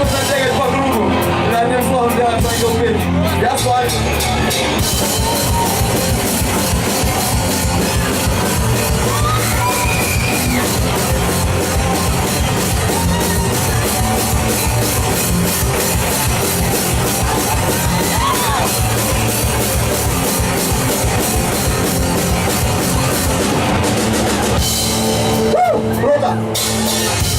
Крупно бегать по кругу. И одним словом делать только убит. Я с вами. Круто!